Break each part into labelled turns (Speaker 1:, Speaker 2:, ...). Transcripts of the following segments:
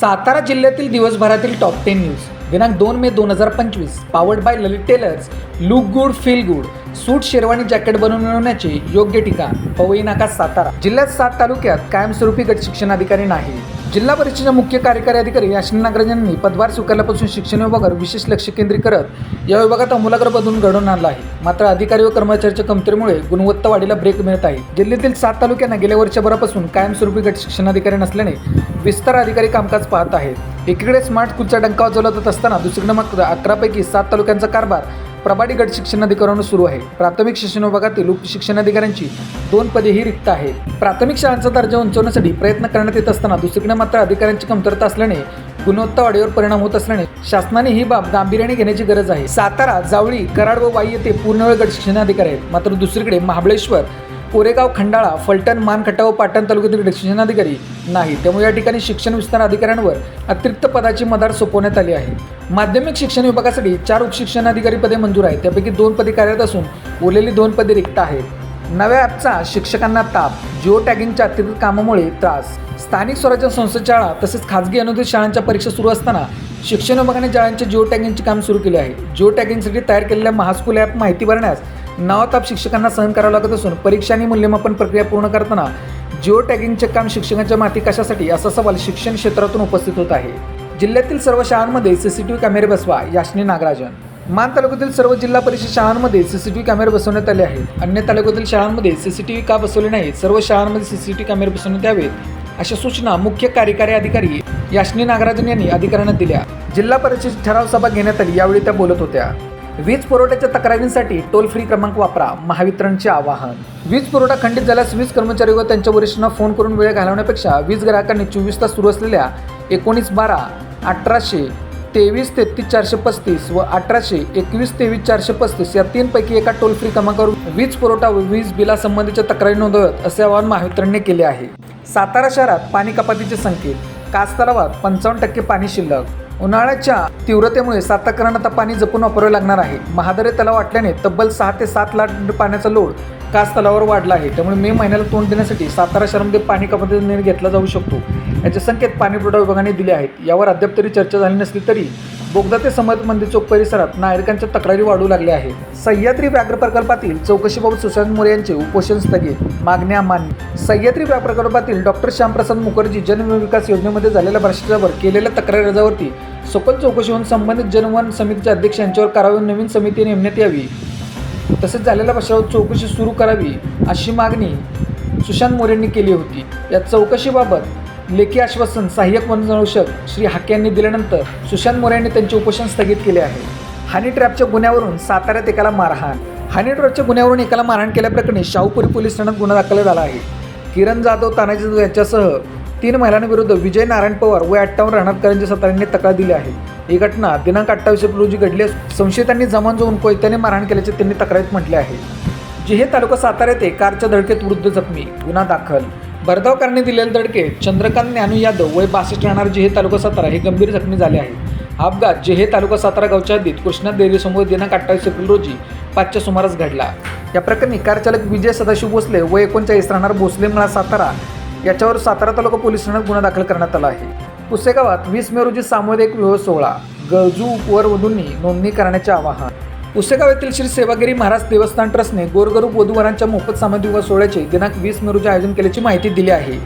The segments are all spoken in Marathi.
Speaker 1: सातारा जिल्ह्यातील दिवसभरातील टॉप टेन न्यूज दिनांक दोन मे दोन हजार पंचवीस powered by Lalit tailors look good feel good suit sherwani jacket बनवून मिळवण्याचे योग्य ठिकाण पवई नाका सातारा. जिल्ह्यात सात तालुक्यात कायमस्वरूपी गट शिक्षण अधिकारी नाही जिल्हा परिषदेच्या मुख्य कार्यकारी अधिकारी अश्विनी नागराज यांनी पदभार स्वीकारल्यापासून शिक्षण विभागावर विशेष लक्ष केंद्रित करत या विभागात अमूलाग्र बदलून घडवून आणला आहे. मात्र अधिकारी व कर्मचाऱ्यांच्या कमतरीमुळे गुणवत्ता वाढीला ब्रेक मिळत आहे. जिल्ह्यातील सात तालुक्यांना गेल्या वर्षभरापासून कायमस्वरूपी गट शिक्षण अधिकारी नसल्याने विस्तार अधिकारी कामकाज पाहत आहेत. एकीकडे स्मार्ट स्कूलचा डंका वाजवला जात असताना दुसरीकडे मात्र अकरापैकी सात तालुक्यांचा कारभार प्रभारी गट शिक्षण अधिकाऱ्यांवर सुरू आहे. प्राथमिक शिक्षण विभागातील उप शिक्षण अधिकाऱ्यांची दोन पदेही रिक्त आहेत. प्राथमिक शाळांचा दर्जा उंचवण्यासाठी प्रयत्न करण्यात येत असताना दुसरीकडे मात्र अधिकाऱ्यांची कमतरता असल्याने गुणवत्ता वाढीवर परिणाम होत असल्याने शासनाने ही बाब गांभीर्याने घेण्याची गरज आहे. सातारा जावळी कराड व वाई येथे पूर्णवेळ गट शिक्षण अधिकारी आहेत. मात्र दुसरीकडे महाबळेश्वर कोरेगाव खंडाळा फलटण मानखटा व पाटण तालुक्यातील शिक्षण शिक्षणाधिकारी नाही. त्यामुळे या ठिकाणी शिक्षण विस्तार अधिकाऱ्यांवर अतिरिक्त पदाची मदार सोपवण्यात आली आहे. माध्यमिक शिक्षण विभागासाठी चार उपशिक्षण अधिकारी पदे मंजूर आहेत. त्यापैकी दोन पदे कार्यरत असून उरलेली दोन पदे रिक्त आहेत. नव्या ॲपचा शिक्षकांना ताप जिओ टॅगिंगच्या अतिरिक्त कामामुळे त्रास. स्थानिक स्वराज्य संस्थेच्या शाळा तसेच खाजगी अनुदानित शाळांच्या परीक्षा सुरू असताना शिक्षण विभागाने शाळांचे जिओ टॅगिंगचे काम सुरू केले आहे. जिओ टॅगिंगसाठी तयार केलेल्या महास्कूल ॲप माहिती भरण्यास नावाताप शिक्षकांना सहन करावं लागत असून परीक्षा आणि मूल्यमापन प्रक्रिया पूर्ण करताना जिओ टॅगिंगचे काम शिक्षकांच्या माती कशासाठी असा सवाल शिक्षण क्षेत्रातून उपस्थित होत आहे. जिल्ह्यातील सर्व शाळांमध्ये सीसीटीव्ही कॅमेरे बसवा याशनी नागराजन. मान तालुक्यातील सर्व जिल्हा परिषद शाळांमध्ये सीसीटीव्ही कॅमेरे बसवण्यात आले आहेत. अन्य तालुक्यातील शाळांमध्ये सीसीटीव्ही का बसवले नाहीत? सर्व शाळांमध्ये सीसीटीव्ही कॅमेरे बसवण्यात यावेत अशा सूचना मुख्य कार्यकारी अधिकारी याशनी नागराजन यांनी अधिकाऱ्यांना दिल्या. जिल्हा परिषद ठराव सभा घेण्यात आली यावेळी त्या बोलत होत्या. वीज पुरवठ्याच्या तक्रारींसाठी टोल फ्री क्रमांक वापरा महावितरणचे आवाहन. वीज पुरवठा खंडित झाल्यास वीज कर्मचारी व त्यांच्या वरिष्ठांना फोन करून वेळ घालवण्यापेक्षा वीज ग्राहकांनी चोवीस तास सुरू असलेल्या एकोणीस बारा अठराशे तेवीस तेहतीस चारशे पस्तीस व अठराशे एकवीस तेवीस चारशे पस्तीस या तीनपैकी एका टोल फ्री क्रमांकावर वीज पुरवठा व वीज बिलासंबंधीच्या तक्रारी नोंदवत असे आवाहन महावितरणने केले आहे. सातारा शहरात पाणी कपातीचे संकेत कास तलावात पंचावन्न टक्के पाणी शिल्लक उन्हाळ्याच्या तीव्रतेमुळे सातारकरांना आता पाणी जपून वापरावे लागणार आहे. महादरे तलाव वाटल्याने तब्बल सहा ते सात लाख पाण्याचा लोड कास तलावावर वाढला आहे. त्यामुळे मे महिन्याला तोंड देण्यासाठी सातारा शहरामध्ये पाणी कपातीचा निर्णय घेतला जाऊ शकतो. याचे संकेत पाणी पुरवठा विभागाने दिले आहेत. यावर अद्याप तरी चर्चा झाली नसली तरी बोगदा ते समर्थ मंदिर चौक परिसरात नागरिकांच्या तक्रारी वाढू लागल्या आहेत. सह्याद्री व्याघ्र प्रकल्पातील चौकशीबाबत सुशांत मोरे यांचे उपोषण स्थगित. मागण्या मान्य. सह्याद्री व्याघ्र प्रकल्पातील डॉक्टर श्यामप्रसाद मुखर्जी जनविकास योजनेमध्ये झालेल्या भ्रष्टाचारावर केलेल्या तक्रारी अर्जावरती सखोल चौकशी होऊन संबंधित जनवन समितीचे अध्यक्ष यांच्यावर कारवाई नवीन समिती नेमण्यात यावी. तसेच झालेल्या प्रश्नावर चौकशी सुरू करावी अशी मागणी सुशांत मोरेंनी केली होती. या चौकशीबाबत लेखी आश्वासन सहाय्यक वनसंरक्षक श्री हाके यांनी दिल्यानंतर सुशांत मोरे यांनी त्यांचे उपोषण स्थगित केले आहे. हनी ट्रॅपच्या गुन्ह्यावरून साताऱ्यात एकाला मारहाण. हनी ट्रॅपच्या गुन्ह्यावरून एकाला मारहाण केल्याप्रकरणी शाहूपुरी पोलीस ठाण्यात गुन्हा दाखल झाला आहे. किरण जाधव तानाजी जाधव यांच्यासह तीन महिलांविरुद्ध विजय नारायण पवार व अठ्ठावन्न राहणारकरांच्या करंजी साताऱ्यांनी तक्रार दिली आहे. ही घटना दिनांक अठ्ठावीस एप्रिल रोजी घडली असून संशयितांनी जमान जाऊन कोयत्याने मारहाण केल्याचे त्यांनी तक्रारीत म्हटले आहे. जिहे तालुका सातारा येथे कारच्या धडकेत वृद्ध जखमी गुन्हा दाखल भरधावकारने दिलेले धडकेत चंद्रकांत ज्ञानू यादव वय बासष्ट राहणार हे तालुका सातारा हे गंभीर जखमी झाले आहे. अपघात जेहे तालुका सातारा गावच्या हद्दीत कृष्णा डेअरीसमोर दिनांक अठ्ठावीस एप्रिल रोजी पाचच्या सुमारास घडला. या प्रकरणी कारचालक विजय सदाशिव भोसले व एकोणचाळीस राहणार भोसले मळा सातारा याच्यावर सातारा तालुका पोलीस ठाण्यात गुन्हा दाखल करण्यात आला आहे. पुसेगावात वीस मे रोजी सामुदायिक विवाह सोहळा. गरजू वरवधूंनी नोंदणी करण्याचे आवाहन पुसेगाव येथील श्री सेवागिरी महाराज देवस्थान ट्रस्टने गोरगरू वधूवरांच्या मोफत सामाजिक विवाह सोहळ्याचे दिनांक वीस मे रोजी आयोजन केल्याची माहिती दिली आहे.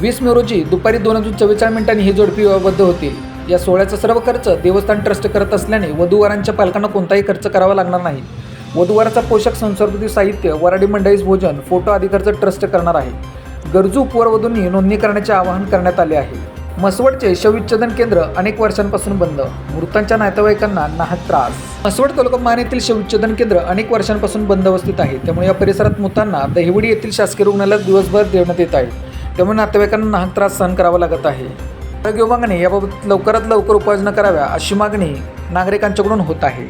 Speaker 1: वीस मे रोजी दुपारी दोन वाजून चव्वेचाळीस मिनिटांनी ही जोडपी विवाहबद्ध होतील. या सोहळ्याचा सर्व खर्च देवस्थान ट्रस्ट करत असल्याने वधूवरांच्या पालकांना कोणताही खर्च करावा लागणार नाही. वधूवराचा पोषक संस्कृती साहित्य वराडी मंडळीस भोजन फोटो आदी खर्च ट्रस्ट करणार आहे. गरजू उपवरवधूंनी नोंदणी करण्याचे आवाहन करण्यात आले आहे. मसवडचे शवविच्छेदन केंद्र अनेक वर्षांपासून बंद. मृतांच्या नातेवाईकांना नाहक त्रास. मसवड तालुका येथील शवविच्छेदन केंद्र अनेक वर्षांपासून बंद अवस्थित आहे. त्यामुळे या परिसरात मृतांना दहिवडी येथील शासकीय रुग्णालयात दिवसभर देण्यात येत आहे. त्यामुळे नातेवाईकांना नाहक त्रास सहन करावा लागत आहे. आरोग्य विभागाने याबाबत लवकरात लवकर उपाययोजना कराव्या अशी मागणी नागरिकांच्याकडून होत आहे.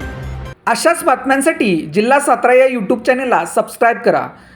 Speaker 1: अशाच बातम्यांसाठी जिल्हा सातारा या यूट्यूब चॅनेलला सबस्क्राईब करा.